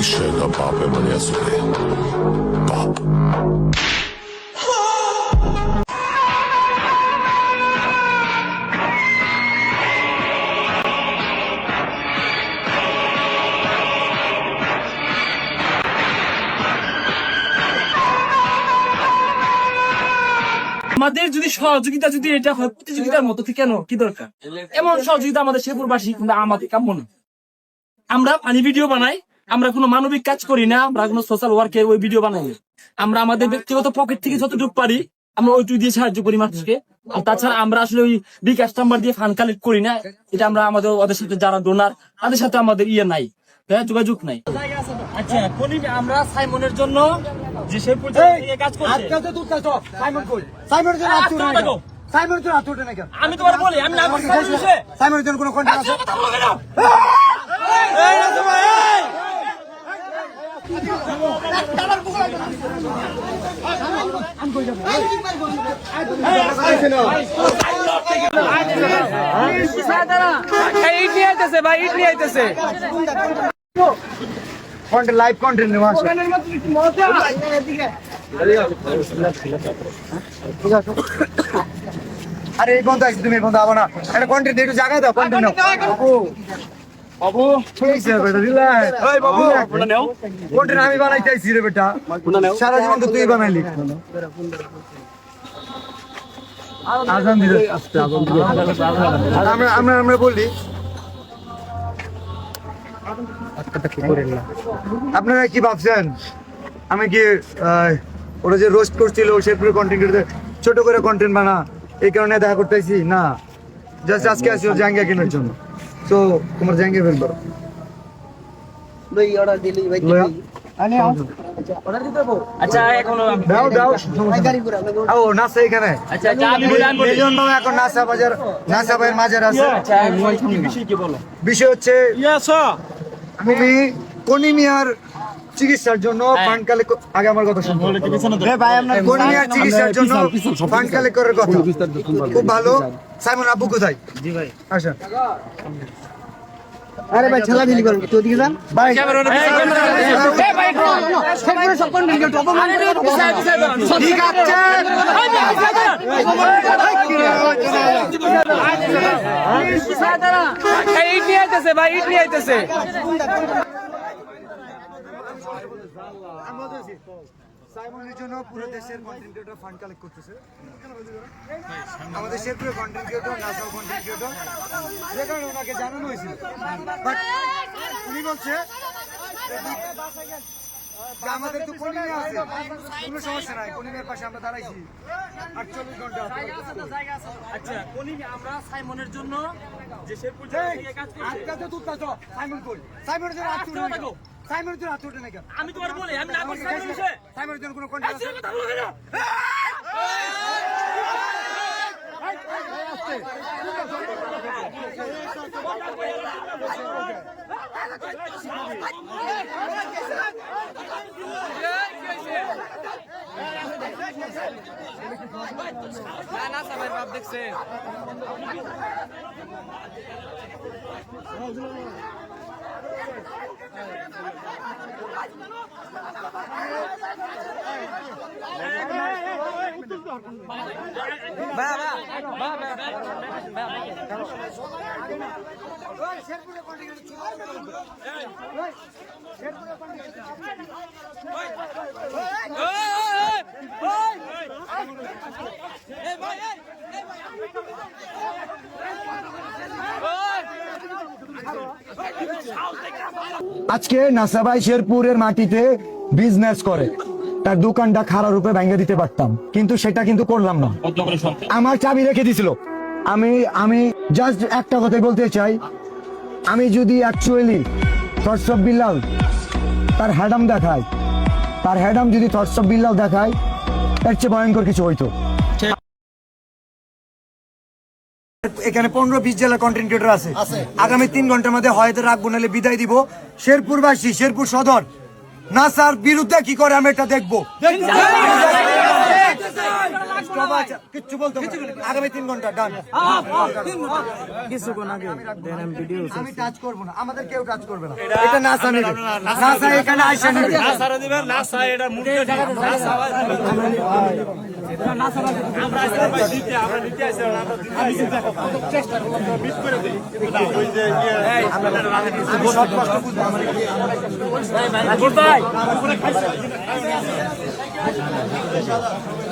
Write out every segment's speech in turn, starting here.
इस शहर का बाप है मनिया सुबह बाप আমাদের যদি সহযোগিতা যদি এটা হয় প্রতিযোগিতার মতো ঠিক কেন কি দরকার এমন সহযোগিতা আমাদের শেরপুরবাসী কিন্তু আমাদের কাম্য না আমরা ফানি ভিডিও বানাই আমরা কোনো মানবিক কাজ করি না আমরা কোনো সোশ্যাল ওয়ার্কে ওই ভিডিও বানাই না আমরা আমাদের ব্যক্তিগত পকেট থেকে যতটুকু পারি আমরা ওইটুকু দিয়ে সাহায্য করি মানুষকে আর তাছাড়া আমরা আসলে ওই বিকাশ নাম্বার দিয়ে ফান্ড কালেক্ট করি না এটা আমরা আমাদের ওদের সাথে যারা ডোনার তাদের সাথে আমাদের ইয়ে নাই হ্যাঁ যোগাযোগ নাই আচ্ছা আমরা সাইমনের জন্য যে থেকে কাজ করছে সাইমন কই সাইমনের জন্য। সাইমনের জন্য কেন আমি তোমার বলি আমি না? সাইমনের জন্য কোনো আছে কন্টেন্ট লাইভ কন্টেন্ট নেওয়া আছে আরে এই বন্ধু তুমি এই বন্ধু আবো না। একটা কন্টেন্ট একটু জায়গায় দাও কন্টেন্ট বাবু। বাবু ঠিক আছে বেটা রিল্যাক্স ওই বাবু। কন্টেন্ট আমি বানাইতেছি রে বেটা। সারা জীবন তো তুই বানাইলি। আজান দিলে আমরা আমরা আমরা বললি আপনারা কি ভাবছেন? আমি কি ওরা যে রোস্ট করছিল সেগুলো কন্টেন্ট ছোট করে কন্টেন্ট বানা এই কারণে দেখা করতেছি? না। জাস্ট আজকে আসি জাঙ্গা কেনার জন্য। আচ্ছা আমি- আচ্ছা আচ্ছা আমি আমি আছে। আচ্ছা মোবাইল ফোন বিষয় কি বলো? বিষয় হচ্ছে তুমি কনিমিয়ার চিকিৎসার জন্য ফান্ড কালেক্ট আগে আমার কথা শুনুন কনিমিয়ার চিকিৎসার জন্য ফান্ড কালেক্ট করার কথা। খুব ভালো। সাইমন আব্বু কোথায়? জি ভাই। আসেন। আরে ভাই ছেলা দিলি করেন তুই দিকে যান। ভাই ঠিক আছে। সাইমনের জন্য পুরো দেশের কন্টেন্ট ক্রিয়েটর ফান্ড কালেক্ট করতেছে। আমাদের শেরপুরের কন্টেন্ট ক্রিয়েটর নাসাও কন্টেন্ট ক্রিয়েটর যে কারণে ওনাকে জানানো হয়েছিল। বাট উনি বলছে আমাদের তো কলিমে আছে কোনো সমস্যা নাই কলিমের পাশে আমরা দাঁড়াইছি। আটচল্লিশ ঘণ্টা আচ্ছা কলিম আমরা সাইমনের জন্য যে শেরপুর থেকে কাজ করছে। আজকাল তো তুই তো সাইমন কই? সাইমনের জন্য কেন? সাইমনের জন্য আত্মুর নাই কেন? আমি তোমার বলি আমি না করছি তাহলে কিসে? সাইমনের জন্য কোনো কন্টেন্ট আছে? কথা বলো কেন? আজকে নাসাবাই শেরপুরের মাটিতে বিজনেস করে। তার দোকানটা খারাপ রূপে ভেঙে দিতে পারতাম। কিন্তু সেটা কিন্তু করলাম না। আমার চাবি রেখে দিছিল। আমি আমি জাস্ট একটা কথাই বলতে চাই। আমি যদি অ্যাকচুয়ালি বিলাল তার হ্যাডাম দেখায় তার হ্যাডাম যদি থটস অফ বিল্লাল দেখায় এর চেয়ে ভয়ঙ্কর কিছু হইতো। এখানে পনেরো বিশ জেলা কন্টেন্ট ক্রিয়েটর আছে। আগামী তিন ঘণ্টার মধ্যে হয়তো রাখব নাহলে বিদায় দিব। শেরপুরবাসী শেরপুর সদর। না স্যার বিরুদ্ধে কি করে আমি এটা দেখব? কিচ্ছু বলতে আগামী তিন ঘণ্টা ডান আমি টাচ করব না আমাদের কেউ টাচ করবে না এটা এখানে আইসা আমরা সো লয়া। দাও দাও ও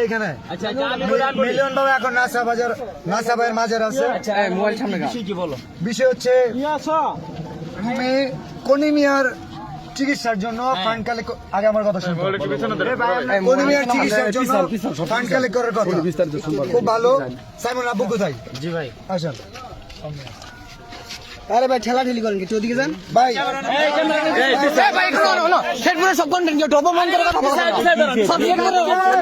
এখানে মিলিয়ন বাবা এখন নাসা বাজার নাসা ভাইয়ের মাজার আছে। বিষয় হচ্ছে কনিমিয়ার চিকিৎসার জন্য ফান্ড কালেক্ট আগে আমার কথা শুনুন চিকিৎসার জন্য ফান্ড কালেক্ট করার কথা খুব ভালো সাইমন আব্বু কোথায় জি ভাই আসেন আরে ভাই ঠেলা ঠেলি করেন কিছু ওদিকে যান ভাই শেরপুরে সব কন্টেন্ট কেউ অপমান করে কথা বলে সব শেরপুরে কথা আমি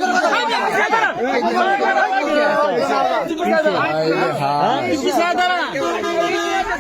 বলতেছি,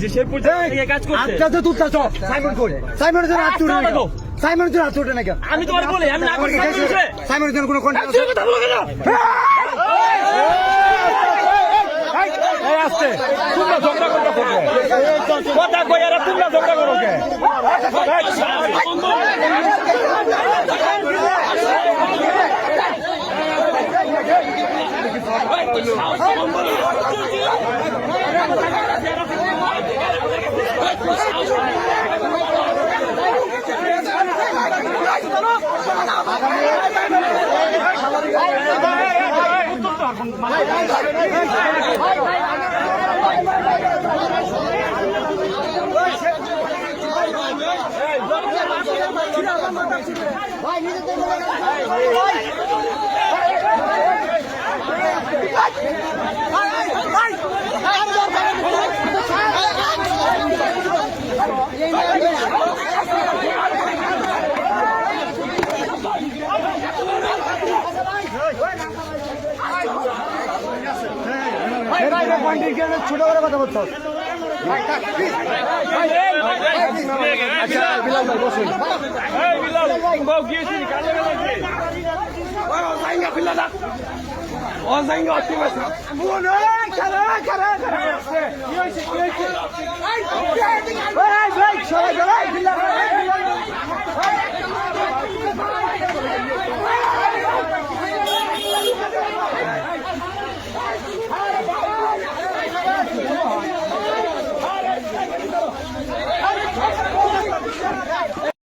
যে শেরপুর থেকে কাজ করছে আটটা তো তুলতা চল সাইমন কই সাইমনের জন্য হাত তুলে আটটা না তো। সাইমনের জন্য হাত তুলে না কেন আমি তোমার বলি আমি না করি। সাইমনের জন্য কোনো কন্টেন্ট আছে কথা বলো কেন? আসতে তোমরা ঝগড়া করতে কথা কই আর তোমরা ঝগড়া করো কে কন্টেন্ট ক্রিয়েটর ছোট করে কথা বলতে হবে। এই